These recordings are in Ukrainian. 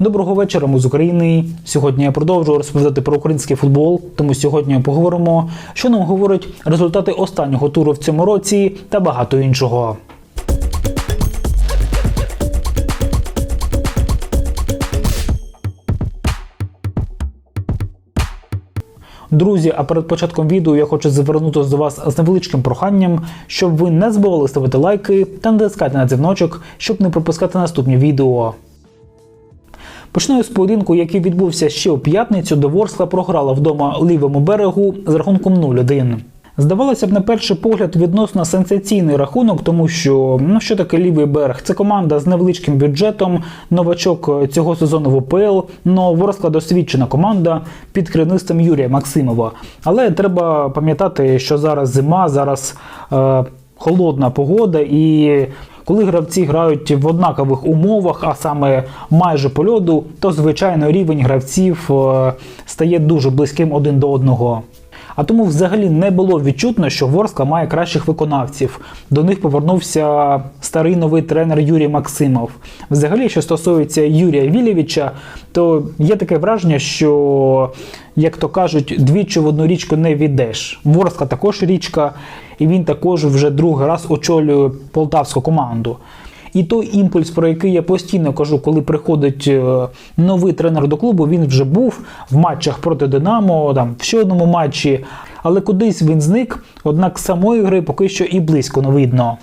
Доброго вечора, ми з України. Сьогодні я продовжую розповідати про український футбол. Тому сьогодні поговоримо, що нам говорять результати останнього туру в цьому році та багато іншого. Друзі, а перед початком відео я хочу звернутися до вас з невеличким проханням, щоб ви не забували ставити лайки та натискати на дзвіночок, щоб не пропускати наступні відео. Почну з поєдинку, який відбувся ще у п'ятницю, де Ворскла програла вдома лівому берегу з рахунком 0-1. Здавалося б, на перший погляд, відносно сенсаційний рахунок, тому що ну що таке лівий берег? Це команда з невеличким бюджетом, новачок цього сезону в УПЛ, но Ворскла досвідчена команда під керівництвом Юрія Максимова. Але треба пам'ятати, що зараз зима, зараз е, холодна погода і. Коли гравці грають в однакових умовах, а саме майже по льоду, то звичайно рівень гравців е, стає дуже близьким один до одного. А тому взагалі не було відчутно, що Ворскла має кращих виконавців. До них повернувся старий новий тренер Юрій Максимов. Взагалі, що стосується Юрія Вілєвича, то є таке враження, що, як то кажуть, двічі в одну річку не відеш. Ворскла також річка, і він також вже другий раз очолює полтавську команду. І той імпульс, про який я постійно кажу, коли приходить е, новий тренер до клубу, він вже був в матчах проти Динамо, там в ще одному матчі, але кудись він зник. Однак самої гри поки що і близько не видно.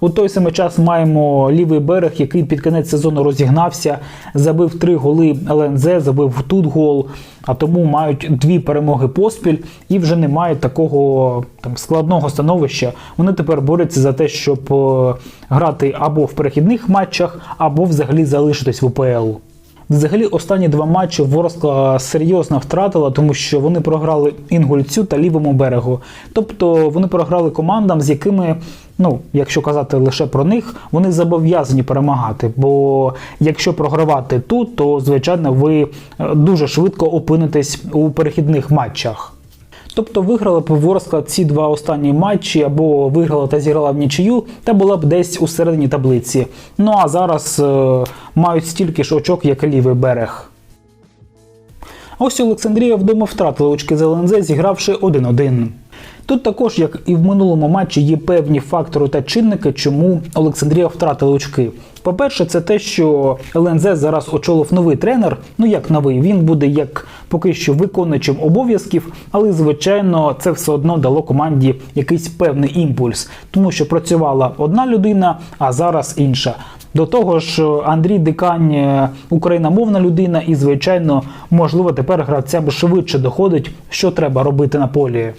У той самий час маємо лівий берег, який під кінець сезону розігнався, забив три голи ЛНЗ, забив тут гол. А тому мають дві перемоги поспіль і вже не мають такого там складного становища. Вони тепер борються за те, щоб е, грати або в перехідних матчах, або взагалі залишитись в УПЛ. Взагалі, останні два матчі Ворскла серйозно втратила, тому що вони програли Інгульцю та лівому берегу. Тобто вони програли командам, з якими, ну, якщо казати лише про них, вони зобов'язані перемагати. Бо якщо програвати тут, то звичайно ви е, дуже швидко опинитесь у перехідних матчах. Тобто виграла б Ворскла ці два останні матчі, або виграла та зіграла в нічию, та була б десь у середині таблиці. Ну а зараз е, мають стільки ж очок, як лівий берег. Ось Олександрія вдома втратила очки з ЛНЗ, зігравши 1-1. Тут також, як і в минулому матчі, є певні фактори та чинники, чому Олександрія втратила очки. По-перше, це те, що ЛНЗ зараз очолив новий тренер. Ну як новий, він буде як поки що виконуючим обов'язків, але звичайно це все одно дало команді якийсь певний імпульс, тому що працювала одна людина, а зараз інша. До того ж, Андрій Дикань е, україномовна людина, і звичайно, можливо, тепер гравцям швидше доходить, що треба робити на полі.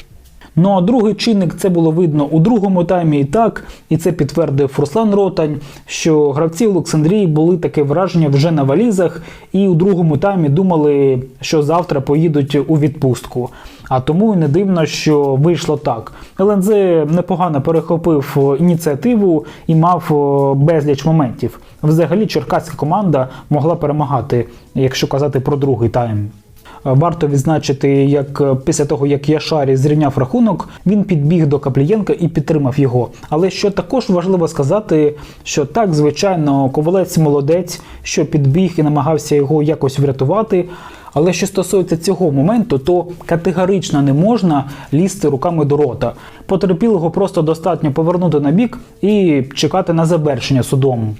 Ну а другий чинник це було видно у другому таймі і так, і це підтвердив Руслан Ротань, що гравці Олександрії були таке враження вже на валізах, і у другому таймі думали, що завтра поїдуть у відпустку. А тому і не дивно, що вийшло так. ЛНЗ непогано перехопив ініціативу і мав безліч моментів. Взагалі, черкаська команда могла перемагати, якщо казати про другий тайм. Варто відзначити, як е, після того, як Яшарі зрівняв рахунок, він підбіг до Каплієнка і підтримав його. Але що також важливо сказати, що так, звичайно, ковалець молодець, що підбіг і намагався його якось врятувати. Але що стосується цього моменту, то категорично не можна лізти руками до рота. Потерпілого просто достатньо повернути на бік і чекати на завершення судом.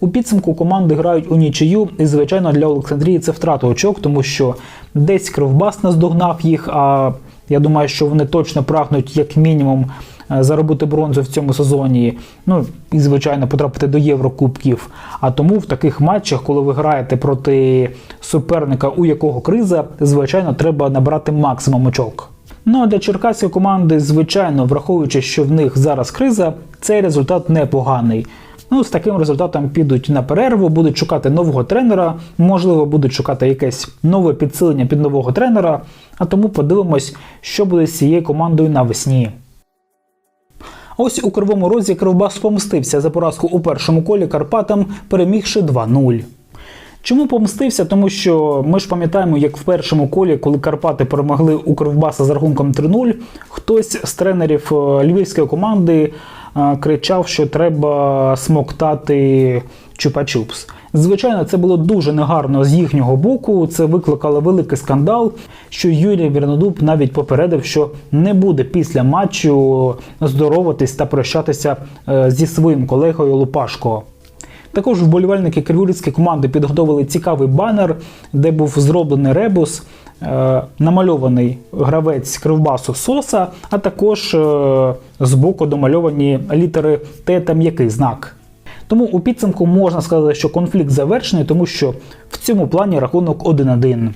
У підсумку команди грають у нічию, і звичайно для Олександрії це втрата очок, тому що десь Кривбас наздогнав їх. А я думаю, що вони точно прагнуть як мінімум е, заробити бронзу в цьому сезоні. Ну і звичайно потрапити до Єврокубків. А тому в таких матчах, коли ви граєте проти суперника, у якого криза, звичайно, треба набрати максимум очок. Ну а для черкаської команди, звичайно, враховуючи, що в них зараз криза, цей результат непоганий. Ну, з таким результатом підуть на перерву, будуть шукати нового тренера, можливо, будуть шукати якесь нове підсилення під нового тренера. А тому подивимось, що буде з цією командою навесні. Ось у кривому розі Кривбас помстився за поразку у першому колі Карпатам, перемігши 2-0. Чому помстився? Тому що ми ж пам'ятаємо, як в першому колі, коли Карпати перемогли у Кривбаса з рахунком 3-0, хтось з тренерів е, львівської команди кричав, що треба смоктати чупа-чупс. Звичайно, це було дуже негарно з їхнього боку. Це викликало великий скандал. Що Юрій Вірнодуб навіть попередив, що не буде після матчу здороватись та прощатися е, зі своїм колегою Лупашко. Також вболівальники криворізької команди підготовили цікавий банер, де був зроблений ребус, намальований гравець кривбасу Соса, а також е, збоку домальовані літери Т та м'який знак. Тому у підсумку можна сказати, що конфлікт завершений, тому що в цьому плані рахунок 1-1.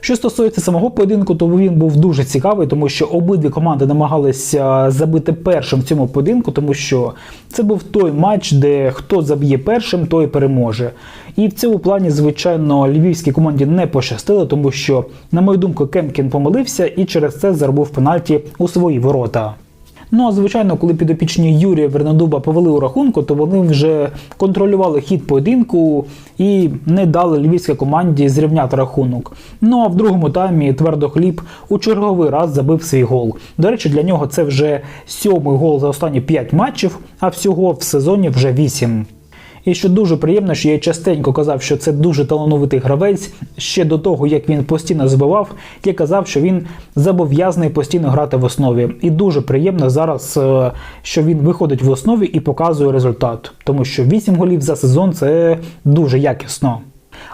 Що стосується самого поєдинку, то він був дуже цікавий, тому що обидві команди намагалися забити першим в цьому поєдинку, тому що це був той матч, де хто заб'є першим, той переможе. І в цьому плані, звичайно, львівській команді не пощастило, тому що, на мою думку, Кемкін помилився і через це заробив пенальті у свої ворота. Ну а звичайно, коли підопічні Юрія Вернадуба повели у рахунку, то вони вже контролювали хід поєдинку і не дали львівській команді зрівняти рахунок. Ну а в другому таймі твердохліб у черговий раз забив свій гол. До речі, для нього це вже сьомий гол за останні 5 матчів, а всього в сезоні вже 8. І що дуже приємно, що я частенько казав, що це дуже талановитий гравець. Ще до того, як він постійно збивав, я казав, що він зобов'язаний постійно грати в основі. І дуже приємно зараз, е, що він виходить в основі і показує результат, тому що 8 голів за сезон це дуже якісно.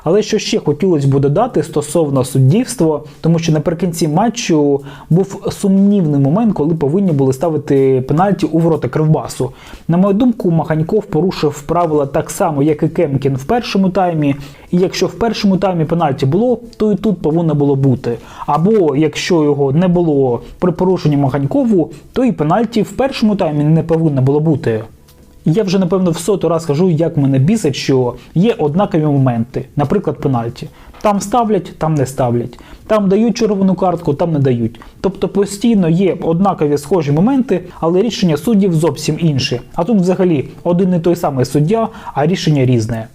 Але що ще хотілося б додати стосовно суддівства, тому що наприкінці матчу був сумнівний момент, коли повинні були ставити пенальті у ворота Кривбасу. На мою думку, Маханьков порушив правила так само, як і Кемкін в першому таймі. І якщо в першому таймі пенальті було, то і тут повинно було бути. Або якщо його не було при порушенні Маханькову, то і пенальті в першому таймі не повинно було бути. Я вже напевно в соту раз кажу, як мене бісить, що є однакові моменти, наприклад, пенальті. Там ставлять, там не ставлять. Там дають червону картку, там не дають. Тобто постійно є однакові схожі моменти, але рішення суддів зовсім інше. А тут взагалі один і той самий суддя, а рішення різне.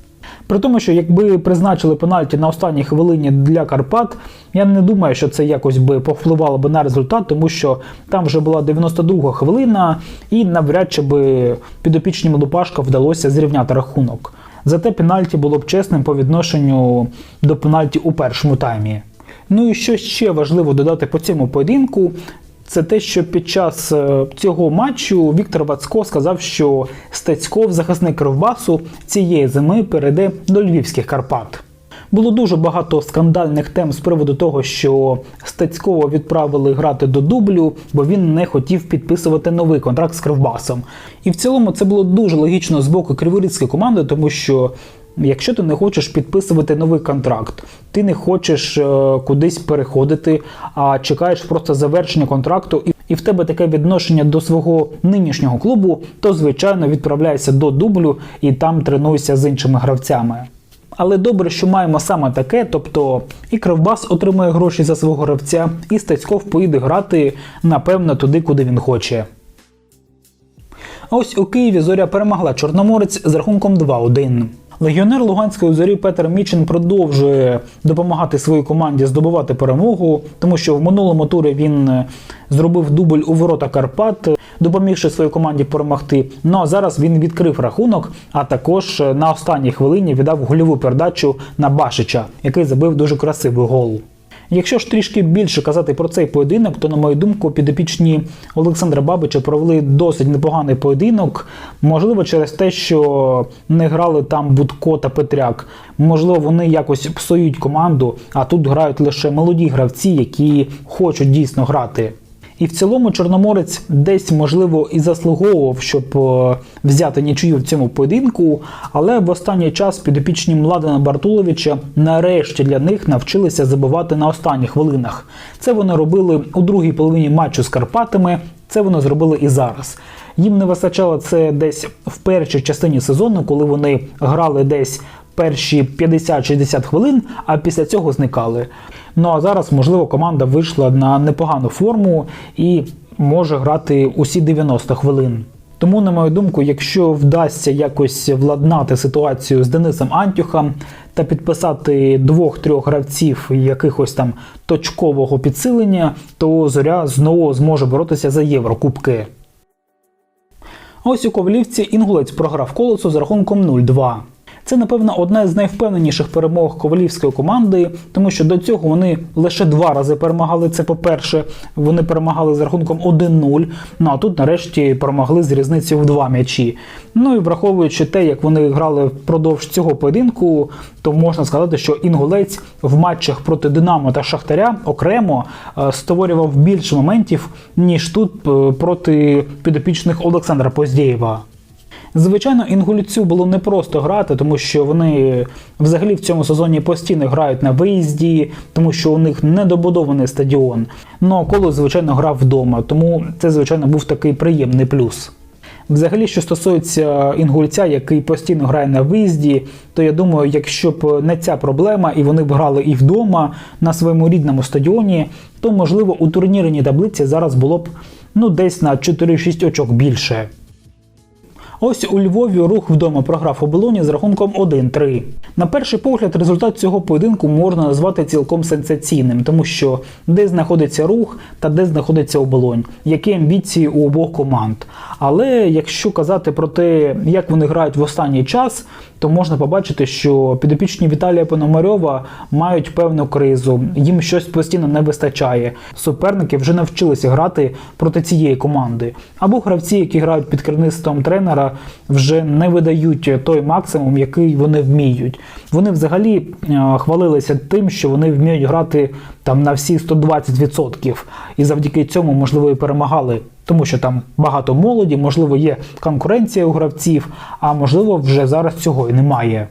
При тому, що якби призначили пенальті на останній хвилині для Карпат, я не думаю, що це якось би повпливало би на результат, тому що там вже була 92 хвилина, і навряд чи би підопічнім Лупашка вдалося зрівняти рахунок. Зате пенальті було б чесним по відношенню до пенальті у першому таймі. Ну і що ще важливо додати по цьому поєдинку, це те, що під час е, цього матчу Віктор Вацько сказав, що Стецьков, захисник Кривбасу, цієї зими перейде до львівських Карпат. Було дуже багато скандальних тем з приводу того, що Стецькова відправили грати до дублю, бо він не хотів підписувати новий контракт з Кривбасом. І в цілому це було дуже логічно з боку криворізької команди, тому що Якщо ти не хочеш підписувати новий контракт, ти не хочеш е, кудись переходити, а чекаєш просто завершення контракту, і, в тебе таке відношення до свого нинішнього клубу, то звичайно відправляйся до дублю і там тренуйся з іншими гравцями. Але добре, що маємо саме таке, тобто і Кривбас отримує гроші за свого гравця, і Стецьков поїде грати, напевно, туди, куди він хоче. Ось у Києві зоря перемогла Чорноморець з рахунком 2-1. Легіонер Луганської зорі Петер Мічин продовжує допомагати своїй команді здобувати перемогу, тому що в минулому турі він е, зробив дубль у ворота Карпат, допомігши своїй команді перемогти. Ну а зараз він відкрив рахунок, а також е, на останній хвилині віддав гольову передачу на Башича, який забив дуже красивий гол. Якщо ж трішки більше казати про цей поєдинок, то на мою думку, підопічні Олександра Бабича провели досить непоганий поєдинок. Можливо, через те, що не грали там Будко та Петряк. Можливо, вони якось псують команду, а тут грають лише молоді гравці, які хочуть дійсно грати. І в цілому Чорноморець десь, можливо, і заслуговував, щоб е, взяти нічию в цьому поєдинку, але в останній час підопічні Младена Бартуловича нарешті для них навчилися забивати на останніх хвилинах. Це вони робили у другій половині матчу з Карпатами, це вони зробили і зараз. Їм не вистачало це десь в першій частині сезону, коли вони грали десь перші 50-60 хвилин, а після цього зникали. Ну а зараз, можливо, команда вийшла на непогану форму і може грати усі 90 хвилин. Тому, на мою думку, якщо вдасться якось владнати ситуацію з Денисом Антюхом та підписати двох-трьох гравців якихось там точкового підсилення, то зоря знову зможе боротися за Єврокубки. Ось у Ковалівці інгулець програв колесо з рахунком 0-2. Це, напевно, одна з найвпевненіших перемог ковалівської команди, тому що до цього вони лише два рази перемагали. Це по-перше, вони перемагали з рахунком 1-0. Ну а тут, нарешті, перемогли з різницею в два м'ячі. Ну і враховуючи те, як вони грали впродовж цього поєдинку, то можна сказати, що інгулець в матчах проти Динамо та Шахтаря окремо е, створював більше моментів, ніж тут е, проти підопічних Олександра Поздєєва. Звичайно, інгульцю було непросто грати, тому що вони взагалі в цьому сезоні постійно грають на виїзді, тому що у них недобудований стадіон. Ну а коло, звичайно, грав вдома, тому це, звичайно, був такий приємний плюс. Взагалі, що стосується інгульця, який постійно грає на виїзді, то я думаю, якщо б не ця проблема, і вони б грали і вдома на своєму рідному стадіоні, то можливо у турнірній таблиці зараз було б ну десь на 4-6 очок більше. Ось у Львові рух вдома програв оболоні з рахунком 1-3. На перший погляд, результат цього поєдинку можна назвати цілком сенсаційним, тому що де знаходиться рух та де знаходиться оболонь, які амбіції у обох команд. Але якщо казати про те, як вони грають в останній час, то можна побачити, що підопічні Віталія Пономарьова мають певну кризу, їм щось постійно не вистачає. Суперники вже навчилися грати проти цієї команди. Або гравці, які грають під керівництвом тренера, вже не видають той максимум, який вони вміють. Вони взагалі е, хвалилися тим, що вони вміють грати там на всі 120%. І завдяки цьому, можливо, і перемагали. Тому що там багато молоді, можливо, є конкуренція у гравців, а можливо, вже зараз цього і немає.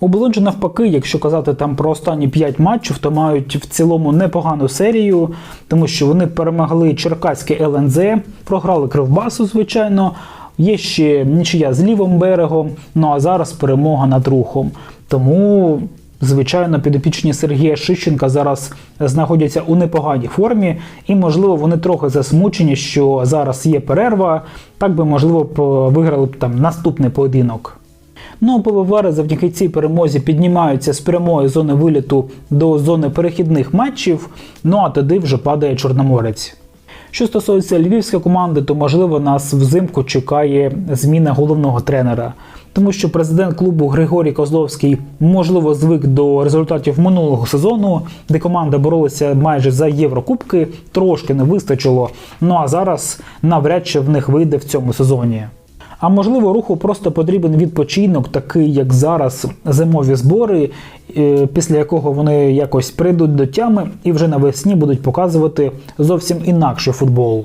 У Болонжі навпаки, якщо казати там про останні 5 матчів, то мають в цілому непогану серію, тому що вони перемогли Черкаське ЛНЗ, програли Кривбасу, звичайно. Є ще нічия з лівим берегом, ну а зараз перемога над рухом. Тому, звичайно, підопічні Сергія Шищенка зараз знаходяться у непоганій формі, і, можливо, вони трохи засмучені, що зараз є перерва, так би, можливо, виграли б там наступний поєдинок. Ну, пивовари завдяки цій перемозі піднімаються з прямої зони виліту до зони перехідних матчів, ну а туди вже падає Чорноморець. Що стосується львівської команди, то можливо нас взимку чекає зміна головного тренера, тому що президент клубу Григорій Козловський можливо звик до результатів минулого сезону, де команда боролася майже за Єврокубки, трошки не вистачило. Ну а зараз навряд чи в них вийде в цьому сезоні. А можливо, руху просто потрібен відпочинок, такий як зараз зимові збори, е, після якого вони якось прийдуть до тями і вже навесні будуть показувати зовсім інакший футбол.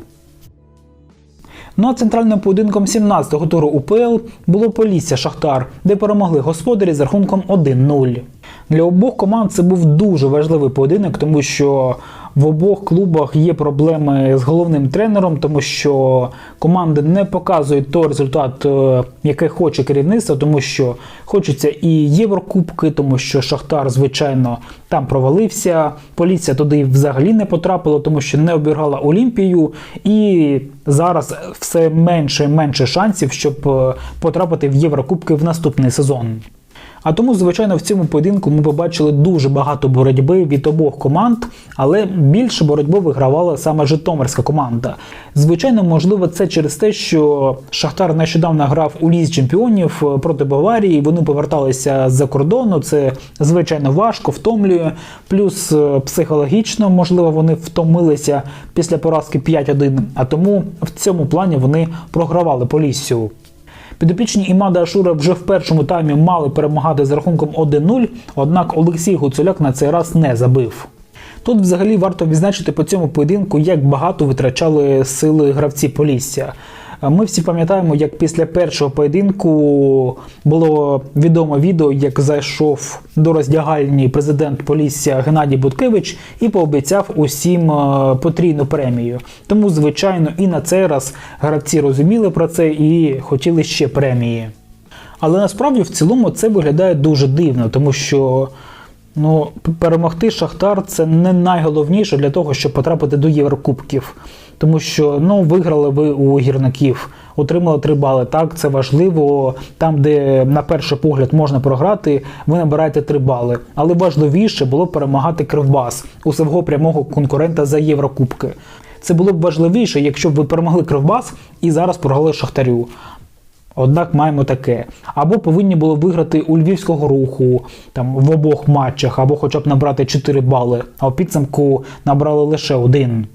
Ну а центральним поєдинком 17-го туру УПЛ було Полісся Шахтар, де перемогли господарі з рахунком 1-0. Для обох команд це був дуже важливий поєдинок, тому що в обох клубах є проблеми з головним тренером, тому що команди не показують той результат, е, який хоче керівництво, тому що хочеться і Єврокубки, тому що Шахтар, звичайно, там провалився. Поліція туди взагалі не потрапила, тому що не обіграла Олімпію, і зараз все менше і менше шансів, щоб е, потрапити в Єврокубки в наступний сезон. А тому, звичайно, в цьому поєдинку ми побачили дуже багато боротьби від обох команд, але більше боротьбу вигравала саме Житомирська команда. Звичайно, можливо, це через те, що Шахтар нещодавно грав у лізі чемпіонів проти Баварії. Вони поверталися з-за кордону. Це звичайно важко, втомлює. Плюс е, психологічно, можливо, вони втомилися після поразки 5-1. А тому в цьому плані вони програвали Поліссю. Підопічні Імада Ашура вже в першому таймі мали перемагати з рахунком 1-0, однак Олексій Гуцуляк на цей раз не забив. Тут взагалі варто відзначити по цьому поєдинку, як багато витрачали сили гравці Полісся. Ми всі пам'ятаємо, як після першого поєдинку було відомо відео, як зайшов до роздягальні президент Полісся Геннадій Буткевич і пообіцяв усім е, потрійну премію. Тому, звичайно, і на цей раз гравці розуміли про це і хотіли ще премії. Але насправді в цілому це виглядає дуже дивно, тому що. Ну, перемогти Шахтар це не найголовніше для того, щоб потрапити до Єврокубків. Тому що ну, виграли ви у гірників, отримали три бали. Так, це важливо. Там, де на перший погляд можна програти, ви набираєте три бали. Але важливіше було перемагати Кривбас у свого прямого конкурента за Єврокубки. Це було б важливіше, якщо б ви перемогли Кривбас і зараз програли Шахтарю. Однак маємо таке. Або повинні були виграти у львівського руху там в обох матчах, або хоча б набрати 4 бали, а у підсумку набрали лише один.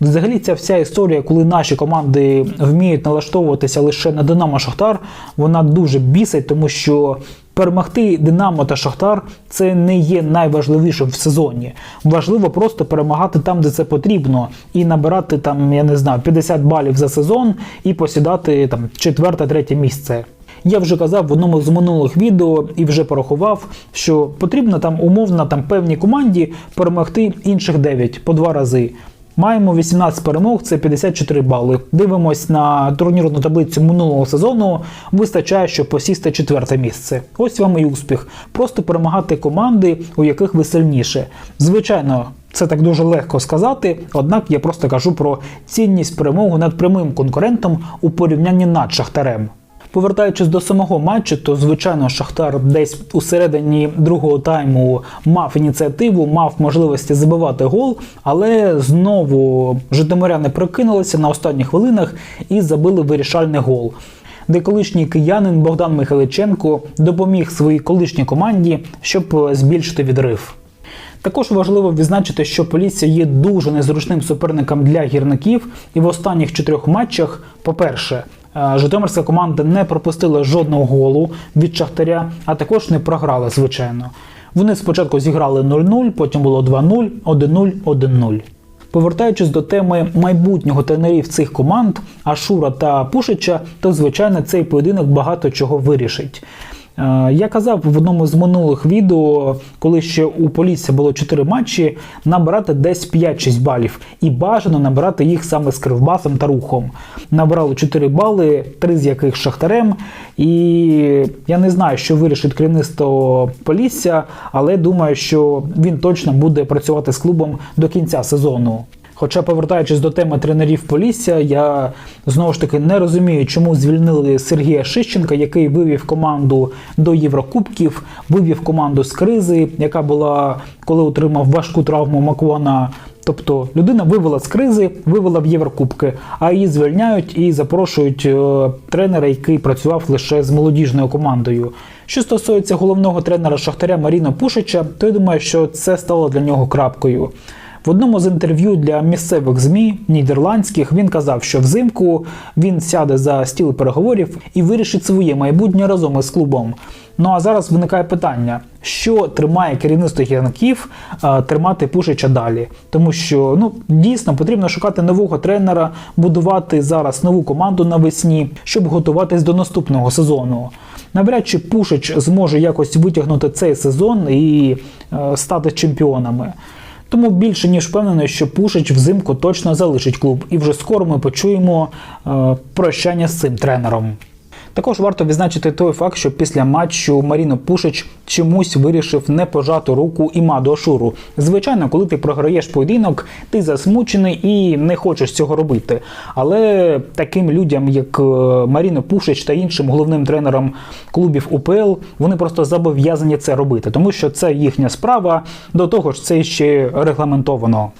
Взагалі, ця вся історія, коли наші команди вміють налаштовуватися лише на Динамо Шахтар, вона дуже бісить, тому що перемогти Динамо та Шахтар це не є найважливішим в сезоні. Важливо просто перемагати там, де це потрібно, і набирати там, я не знаю, 50 балів за сезон і посідати там четверте-третє місце. Я вже казав в одному з минулих відео і вже порахував, що потрібно там умовно там певній команді перемогти інших 9 по два рази. Маємо 18 перемог, це 54 бали. Дивимось на турнірну таблицю минулого сезону. Вистачає, щоб посісти четверте місце. Ось вам і успіх. Просто перемагати команди, у яких ви сильніше. Звичайно, це так дуже легко сказати, однак я просто кажу про цінність перемоги над прямим конкурентом у порівнянні над шахтарем. Повертаючись до самого матчу, то звичайно Шахтар десь у середині другого тайму мав ініціативу, мав можливості забивати гол, але знову житомиряни прокинулися на останніх хвилинах і забили вирішальний гол. Де колишній киянин Богдан Михайличенко допоміг своїй колишній команді, щоб збільшити відрив. Також важливо відзначити, що Полісся є дуже незручним суперником для гірників, і в останніх чотирьох матчах, по-перше, Житомирська команда не пропустила жодного голу від Шахтаря, а також не програла, звичайно. Вони спочатку зіграли 0-0, потім було 2-0, 1-0, 1-0. Повертаючись до теми майбутнього тренерів цих команд Ашура та Пушича, то звичайно цей поєдинок багато чого вирішить. Я казав в одному з минулих відео, коли ще у Полісся було 4 матчі, набирати десь 5-6 балів. І бажано набирати їх саме з Кривбасом та рухом. Набрали 4 бали, 3 з яких Шахтарем. І я не знаю, що вирішить керівництво Полісся, але думаю, що він точно буде працювати з клубом до кінця сезону. Хоча, повертаючись до теми тренерів Полісся, я знову ж таки не розумію, чому звільнили Сергія Шищенка, який вивів команду до Єврокубків, вивів команду з кризи, яка була, коли отримав важку травму Макуана. Тобто людина вивела з кризи, вивела в Єврокубки, а її звільняють і запрошують е, тренера, який працював лише з молодіжною командою. Що стосується головного тренера Шахтаря Маріна Пушича, то я думаю, що це стало для нього крапкою. В одному з інтерв'ю для місцевих ЗМІ нідерландських він казав, що взимку він сяде за стіл переговорів і вирішить своє майбутнє разом із клубом. Ну а зараз виникає питання, що тримає керівництво е, тримати Пушича далі, тому що ну дійсно потрібно шукати нового тренера, будувати зараз нову команду навесні, щоб готуватись до наступного сезону. Навряд чи Пушич зможе якось витягнути цей сезон і е, стати чемпіонами. Тому більше ніж впевнений, що Пушич взимку точно залишить клуб, і вже скоро ми почуємо е, прощання з цим тренером. Також варто відзначити той факт, що після матчу Маріно Пушич чомусь вирішив не пожати руку Імаду Ашуру. Звичайно, коли ти програєш поєдинок, ти засмучений і не хочеш цього робити. Але таким людям, як е, Маріно Пушич та іншим головним тренерам клубів УПЛ, вони просто зобов'язані це робити, тому що це їхня справа. До того ж, це ще регламентовано.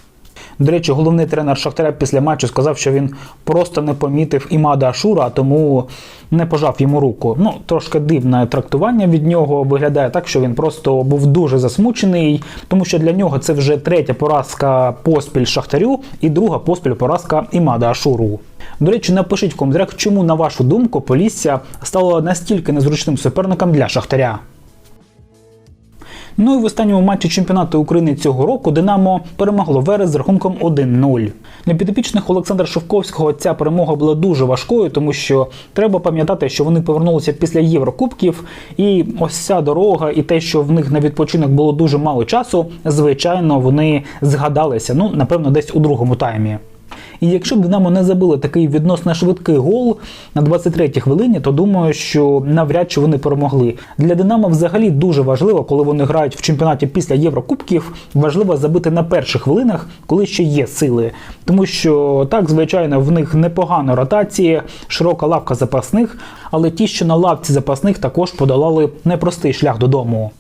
До речі, головний тренер Шахтаря після матчу сказав, що він просто не помітив Імада Ашура, тому не пожав йому руку. Ну, трошки дивне трактування від нього виглядає так, що він просто був дуже засмучений, тому що для нього це вже третя поразка поспіль Шахтарю і друга поспіль поразка Імада Ашуру. До речі, напишіть в коментарях, чому, на вашу думку, Полісся стало настільки незручним суперником для Шахтаря. Ну і в останньому матчі чемпіонату України цього року Динамо перемогло Верес з рахунком 1-0. Для підопічних Олександра Шовковського ця перемога була дуже важкою, тому що треба пам'ятати, що вони повернулися після Єврокубків, і ось ця дорога, і те, що в них на відпочинок було дуже мало часу, звичайно, вони згадалися. Ну, напевно, десь у другому таймі. І якщо б Динамо не забили такий відносно швидкий гол на 23-й хвилині, то думаю, що навряд чи вони перемогли. Для Динамо взагалі дуже важливо, коли вони грають в чемпіонаті після Єврокубків, важливо забити на перших хвилинах, коли ще є сили. Тому що так, звичайно, в них непогана ротація, широка лавка запасних, але ті, що на лавці запасних, також подолали непростий шлях додому.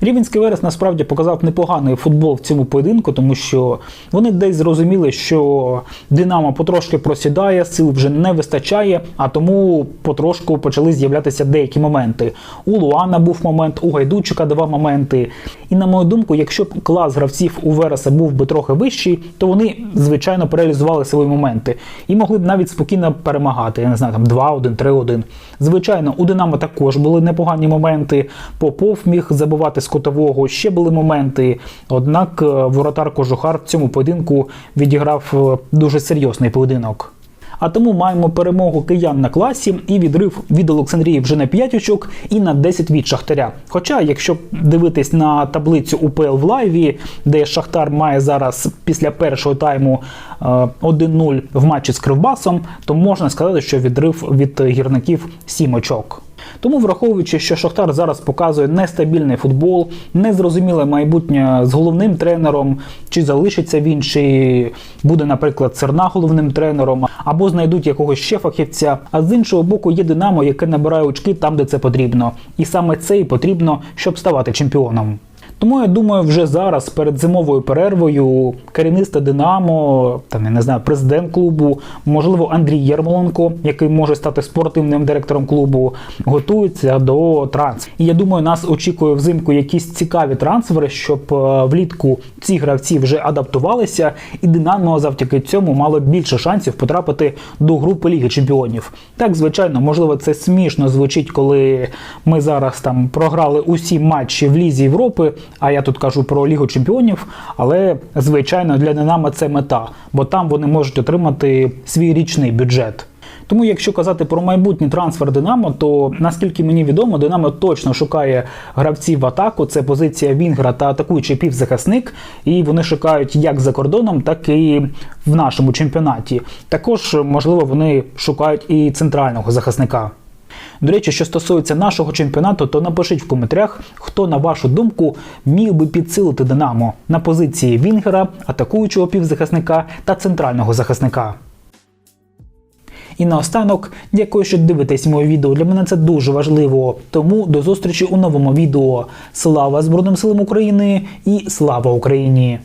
Рівенський Верес насправді показав непоганий футбол в цьому поєдинку, тому що вони десь зрозуміли, що Динамо потрошки просідає, сил вже не вистачає, а тому потрошку почали з'являтися деякі моменти. У Луана був момент, у Гайдучика давав моменти. І на мою думку, якщо б клас гравців у Вереса був би трохи вищий, то вони звичайно реалізували свої моменти і могли б навіть спокійно перемагати. Я не знаю, там 2-1, 3-1. Звичайно, у Динамо також були непогані моменти. Попов міг забивати з котового, ще були моменти. Однак е, воротар Кожухар в цьому поєдинку відіграв е, дуже серйозний поєдинок. А тому маємо перемогу киян на класі і відрив від Олександрії вже на 5 очок і на 10 від Шахтаря. Хоча, якщо дивитись на таблицю УПЛ в лайві, де Шахтар має зараз після першого тайму е, 1-0 в матчі з Кривбасом, то можна сказати, що відрив від гірників 7 очок. Тому, враховуючи, що Шахтар зараз показує нестабільний футбол, незрозуміле майбутнє з головним тренером, чи залишиться він, чи буде, наприклад, Церна головним тренером, або знайдуть якогось ще фахівця. А з іншого боку, є Динамо, яке набирає очки там, де це потрібно. І саме це і потрібно, щоб ставати чемпіоном. Тому я думаю, вже зараз, перед зимовою перервою, керівництво Динамо, там я не знаю, президент клубу, можливо, Андрій Єрмоленко, який може стати спортивним директором клубу, готується до трансферів. І я думаю, нас очікує взимку якісь цікаві трансфери, щоб е, влітку ці гравці вже адаптувалися, і Динамо завдяки цьому мало більше шансів потрапити до групи Ліги Чемпіонів. Так, звичайно, можливо, це смішно звучить, коли ми зараз там програли усі матчі в Лізі Європи. А я тут кажу про Лігу Чемпіонів. Але звичайно для Динамо це мета, бо там вони можуть отримати свій річний бюджет. Тому, якщо казати про майбутній трансфер Динамо, то наскільки мені відомо, Динамо точно шукає гравців в атаку. Це позиція Вінгера та атакуючий півзахисник, і вони шукають як за кордоном, так і в нашому чемпіонаті. Також, можливо, вони шукають і центрального захисника. До речі, що стосується нашого чемпіонату, то напишіть в коментарях, хто, на вашу думку, міг би підсилити Динамо на позиції Вінгера, атакуючого півзахисника та центрального захисника. І наостанок, дякую, що дивитесь моє відео. Для мене це дуже важливо. Тому до зустрічі у новому відео. Слава Збройним силам України і слава Україні!